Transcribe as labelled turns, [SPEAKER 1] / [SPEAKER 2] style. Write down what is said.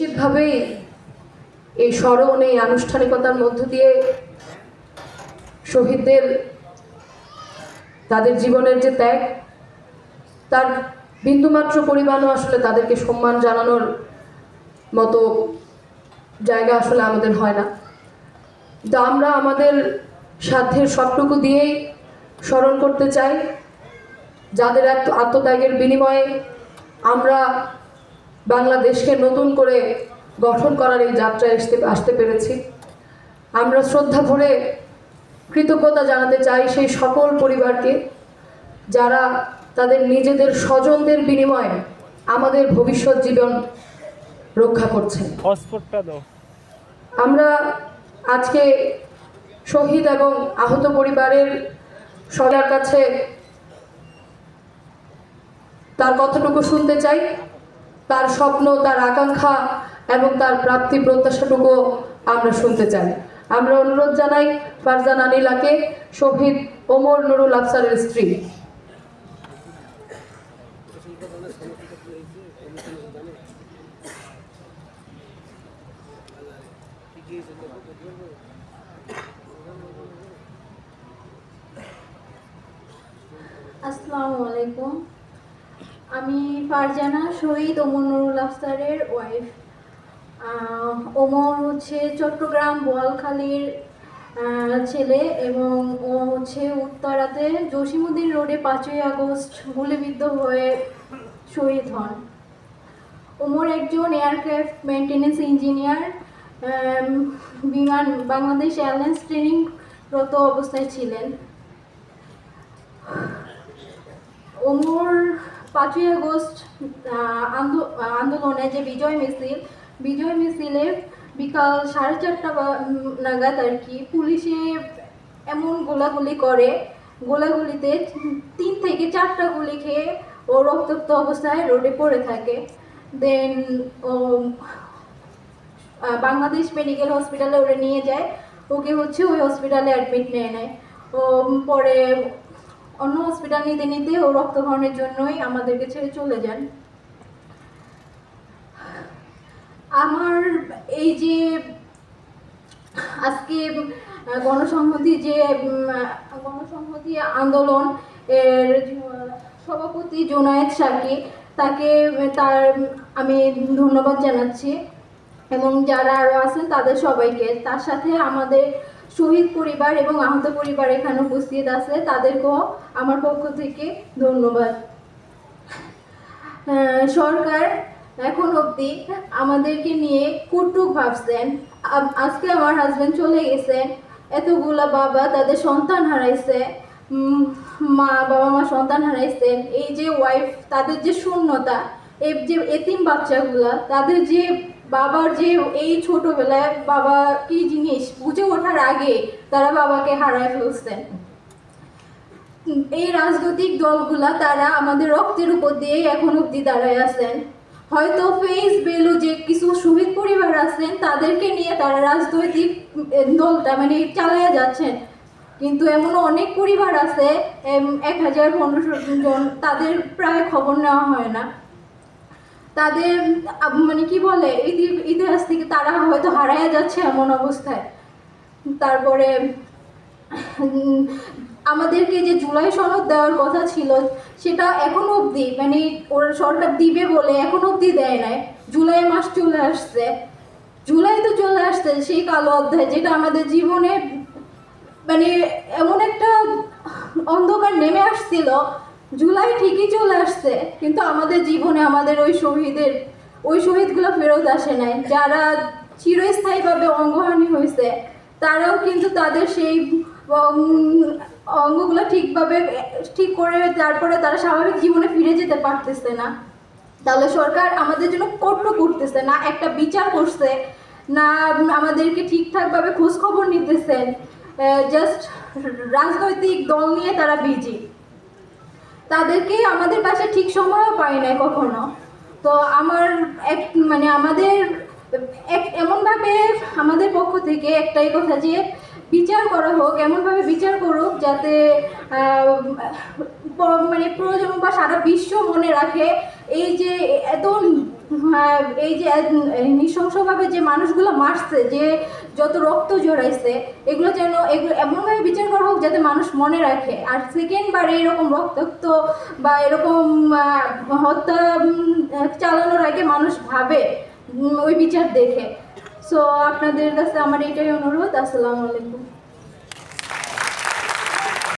[SPEAKER 1] নিশ্চিতভাবেই এই স্মরণ, এই আনুষ্ঠানিকতার মধ্য দিয়ে শহীদদের, তাদের জীবনের যে ত্যাগ, তার বিন্দুমাত্র পরিমাণও আসলে তাদেরকে সম্মান জানানোর মতো জায়গা আসলে আমাদের হয় না। তো আমরা আমাদের সাধ্যের সবটুকু দিয়েই স্মরণ করতে চাই, যাদের আত্ম- আত্মত্যাগের বিনিময়ে আমরা বাংলাদেশকে নতুন করে গঠন করার এই যাত্রায় আসতে আসতে পেরেছি। আমরা শ্রদ্ধা ভরে কৃতজ্ঞতা জানাতে চাই সেই সকল পরিবারকে যারা তাদের নিজেদের স্বজনদের বিনিময়ে আমাদের ভবিষ্যৎ জীবন রক্ষা করছেন। আমরা আজকে শহীদ এবং আহত পরিবারের সবার কাছে তার কথাটুকু শুনতে চাই। তার স্বপ্ন, তার আকাঙ্ক্ষা এবং তার প্রাপ্তি প্রত্যাশাটুকু আমরা শুনতে চাই। আমরা অনুরোধ জানাই ফারজান আনিলাকে শহীদ ওমর নুরুল আফসারের স্ত্রী।
[SPEAKER 2] আসসালামু আলাইকুম। আমি ফারজানা শহীদ ওমর নুরুল আফসারের ওয়াইফ ওমর হচ্ছে চট্টগ্রাম বোয়ালখালীর ছেলে এবং ও হচ্ছে উত্তরাতে জসিমুদ্দিন রোডে পাঁচই আগস্ট গুলিবিদ্ধ হয়ে শহীদ হন। ওমর একজন এয়ারক্রাফট মেনটেন্যান্স ইঞ্জিনিয়ার বিমান, বাংলাদেশ এয়ারলাইন্স ট্রেনিংরত অবস্থায় ছিলেন। ওমর পাঁচই আগস্ট আন্দোলনে যে বিজয় মিছিল, বিজয় মিছিলে বিকাল সাড়ে চারটা নাগাদ আর কি পুলিশে এমন গোলাগুলি করে, গোলাগুলিতে তিন থেকে চারটা গুলি খেয়ে ও রক্তাক্ত অবস্থায় রোডে পড়ে থাকে। দেন ও বাংলাদেশ মেডিকেল হসপিটালে ওরে নিয়ে যায়। ওকে হচ্ছে ওই হসপিটালে অ্যাডমিট নিয়ে নেয়। ও, পরে অন্য হসপিটাল নিতে নিতে ও রক্তক্ষরণের জন্যই আমাদেরকে ছেড়ে চলে যান। আমার এই যে আজকে গণসংহতি যে গণসংহতি আন্দোলন এর সভাপতি জোনায়েদ সাকি তাকে তার, আমি ধন্যবাদ জানাচ্ছি। এবং যারা আরও আছেন তাদের সবাইকে, তার সাথে আমাদের শহীদ পরিবার এবং আহত পরিবার এখানে উপস্থিত আছে। তাদেরকেও আমার পক্ষ থেকে ধন্যবাদ। সরকার এখন অবধি আমাদেরকে নিয়ে কুটুক ভাবছেন। আজকে আমার হাজব্যান্ড চলে গেছেন। এতগুলা বাবা তাদের সন্তান হারাইছে। মা, বাবা মা সন্তান হারাইছেন। এই যে ওয়াইফ তাদের যে শূন্যতা, এই যে এতিম বাচ্চাগুলা, তাদের যে বাবার যে এই ছোটবেলায় বাবা কি জিনিস বুঝে ওঠার আগে তারা বাবাকে হারায় ফেলছেন এই রাজনৈতিক দলগুলা তারা আমাদের রক্তের উপর দিয়েই এখন অব্দি দাঁড়ায় আছেন। হয়তো ফেস ভ্যালু যে কিছু শহীদ পরিবার আছেন, তাদেরকে নিয়ে তারা রাজনৈতিক দলটা মানে চালায়া যাচ্ছেন। কিন্তু এমন অনেক পরিবার আছে এক হাজার পনেরোশো জন, তাদের প্রায় খবর নেওয়া হয় না। তাদের মানে কি বলে ইতিহাস থেকে তারা হয়তো হারায়া যাচ্ছে এমন অবস্থায়। তারপরে আমাদেরকে যে জুলাই সনদ দেওয়ার কথা ছিল, সেটা এখনও অবধি মানে ওরা সরকার দিবে বলে এখনও অবধি দেয় নাই। জুলাই মাস চলে আসছে। জুলাই তো চলে আসছে, সেই কালো অধ্যায়, যেটা আমাদের জীবনে মানে এমন একটা অন্ধকার নেমে আসছিল জুলাই ঠিকই চলে আসছে, কিন্তু আমাদের জীবনে আমাদের ওই শহীদের, ওই শহীদগুলো ফেরত আসে নাই। যারা চিরস্থায়ীভাবে অঙ্গহানি হয়েছে, তারাও কিন্তু তাদের সেই অঙ্গগুলো ঠিকভাবে, ঠিক করে তারপরে তারা স্বাভাবিক জীবনে ফিরে যেতে পারতেছে না। তাহলে সরকার আমাদের জন্য কট্ট করতেছে না, একটা বিচার করছে, না আমাদেরকে ঠিকঠাকভাবে খোঁজখবর নিতেছেন জাস্ট রাজনৈতিক দল নিয়ে তারা বিজি তাদেরকে আমাদের পাশে ঠিক সময়ও পাই নাই কখনো। তো আমার এক মানে আমাদের এক, এমনভাবে আমাদের পক্ষ থেকে একটাই কথা যে, বিচার করা হোক, এমনভাবে বিচার করুক যাতে মানে প্রয়োজন বা সারা বিশ্ব মনে রাখে এই যে এত এই যে নৃশংসভাবে যে মানুষগুলো মারছে, যে যত রক্ত জড়াইছে এগুলো যেন এগুলো এমনভাবে বিচার করা হোক যাতে মানুষ মনে রাখে। আর সেকেন্ড বার এরকম রক্তাক্ত বা এরকম হত্যা চালানোর আগে মানুষ ভাবে ওই বিচার দেখে। সো আপনাদের কাছে আমার এটাই অনুরোধ। আসসালামু আলাইকুম।